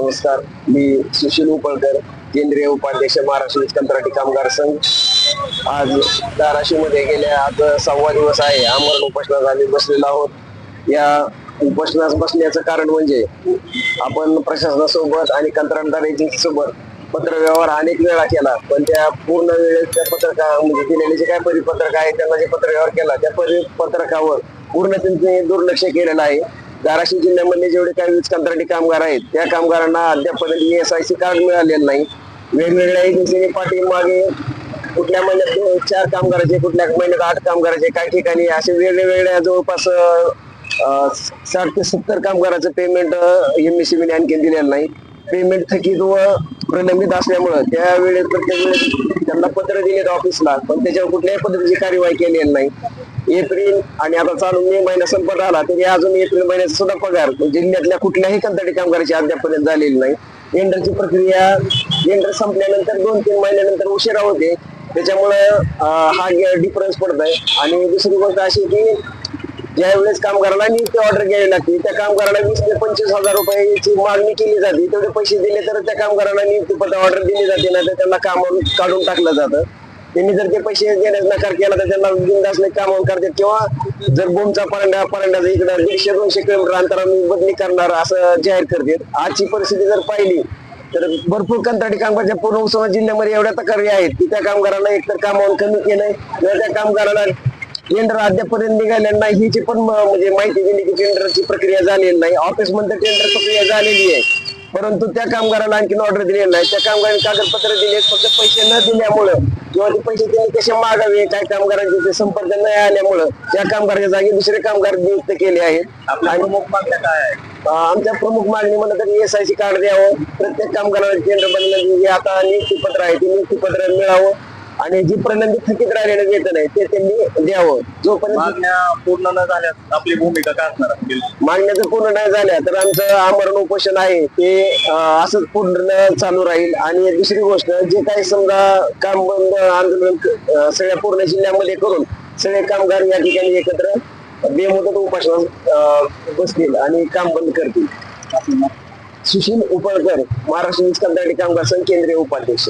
नमस्कार मी सुशील उपळकर केंद्रीय उपाध्यक्ष महाराष्ट्र वीज कंत्राटी कामगार संघ. आज धाराशिवमध्ये गेल्या आज सहावा दिवस आहे. आमरण उपोषणास आम्ही बसलेलो आहोत. या उपोषणास बसण्याचं कारण म्हणजे आपण प्रशासनासोबत आणि कंत्राटदार एजन्सीसोबत पत्रव्यवहार अनेक वेळा केला. पण त्या पूर्ण वेळेत त्या पत्रका म्हणजे दिलेले जे काय परिपत्रक आहे त्यांना जे पत्रव्यवहार केला त्या परिपत्रकावर पूर्ण त्यांनी दुर्लक्ष केलेलं आहे. धाराशिव जिल्ह्यामधले जेवढे काही वीज कंत्राटी कामगार आहेत त्या कामगारांना अद्यापपर्यंत एस आय सी कार्ड मिळालेलं नाही. वेगवेगळ्या एजन्सीने पाठीमागे कुठल्या महिन्यात चार कामगाराचे कुठल्या महिन्यात आठ कामगाराचे काही ठिकाणी असे वेगळ्या वेगळ्या जवळपास साठ ते सत्तर कामगाराचं पेमेंट एम एस आणखी दिलेलं नाही. पेमेंट थकीत व प्रलंबित असल्यामुळं त्यावेळेस प्रत्येक वेळेस त्यांना पत्र दिलेत ऑफिसला पण त्याच्यावर कुठल्याही पद्धतीची कार्यवाही केलेली नाही. एप्रिल आणि आता चालू मे महिना संपत आला तरी अजून एप्रिल महिन्याचा सुद्धा पगार म्हणजे जिल्ह्यातल्या कुठल्याही कंत्राटी कामगाराची अद्यापर्यंत झालेली नाही. टेंडरची प्रक्रिया टेंडर संपल्यानंतर दोन तीन महिन्यानंतर उशिरा होते. त्याच्यामुळे हा डिफरन्स पडत आहे आणि दुसरी गोष्ट अशी की ज्या वेळेस कामगाराला नियुक्ती ऑर्डर घ्यावी लागते त्या कामगाराला वीस ते पंचवीस हजार रुपयाची मागणी केली जाते. तेवढे पैसे दिले तर त्या कामगाराला नियुक्ती पत्र ऑर्डर दिली जाते ना तर त्यांना कामावून काढून टाकलं जातं. त्यांनी जर ते पैसे देण्यास नकार केला तर त्यांना बिंदासले कामावून करतात. किंवा जर बोमचा परंडा परांड्याचा इकडं दीडशे दोनशे किलोमीटर अंतराने बदली करणार असं जाहीर करतात. आजची परिस्थिती जर पाहिली तर भरपूर कंत्राटी कामगारच्या पूर्ण उस्मानाबाद जिल्ह्यामध्ये एवढ्या तक्रारी आहेत की त्या कामगाराला एकतर कामावर कमी केलंय किंवा त्या कामगाराला टेंडर अद्यापर्यंत निघालेलं नाही. हिची पण म्हणजे माहिती दिली की टेंडरची प्रक्रिया झालेली नाही. ऑफिसमध्ये टेंडर प्रक्रिया झालेली आहे. परंतु त्या कामगाराला आणखीन ऑर्डर दिलेली नाही. त्या कामगारांनी कागदपत्र दिले फक्त पैसे न दिल्यामुळं किंवा ते पैसे त्यांनी कसे मागावे काय कामगारांचे ते संपर्क न आल्यामुळं त्या कामगाराच्या जागी दुसरे कामगार नियुक्त केले आहेत. आणि प्रमुख मागण्या काय आहे आमच्या प्रमुख मागणी म्हणलं तर एस आय सी कार्ड द्यावं प्रत्येक कामगाराला केंद्र बनलं आता नियुक्तीपत्र आहे ते नियुक्तीपत्र मिळावं. आणि जी प्रलंबित थकीत राहिलेलं वेतन आहे ते त्यांनी द्यावं. जोपर्यंत मागण्या पूर्ण न झाल्यास आपली भूमिका काय असणार? मागण्या जर पूर्ण नाही झाल्या तर आमचं आमरण उपोषण आहे. ते अं, असंच पूर्ण चालू राहील. आणि दुसरी गोष्ट जे काही समजा काम बंद आंदोलन अं, सगळ्या पूर्ण जिल्ह्यामध्ये करून सगळे कामगार या ठिकाणी एकत्र बेमुदत उपोषणास अं, बसतील आणि काम बंद करतील. सुशील उपळकर महाराष्ट्र वीज कंत्राटी कामगार संघ केंद्रीय उपाध्यक्ष.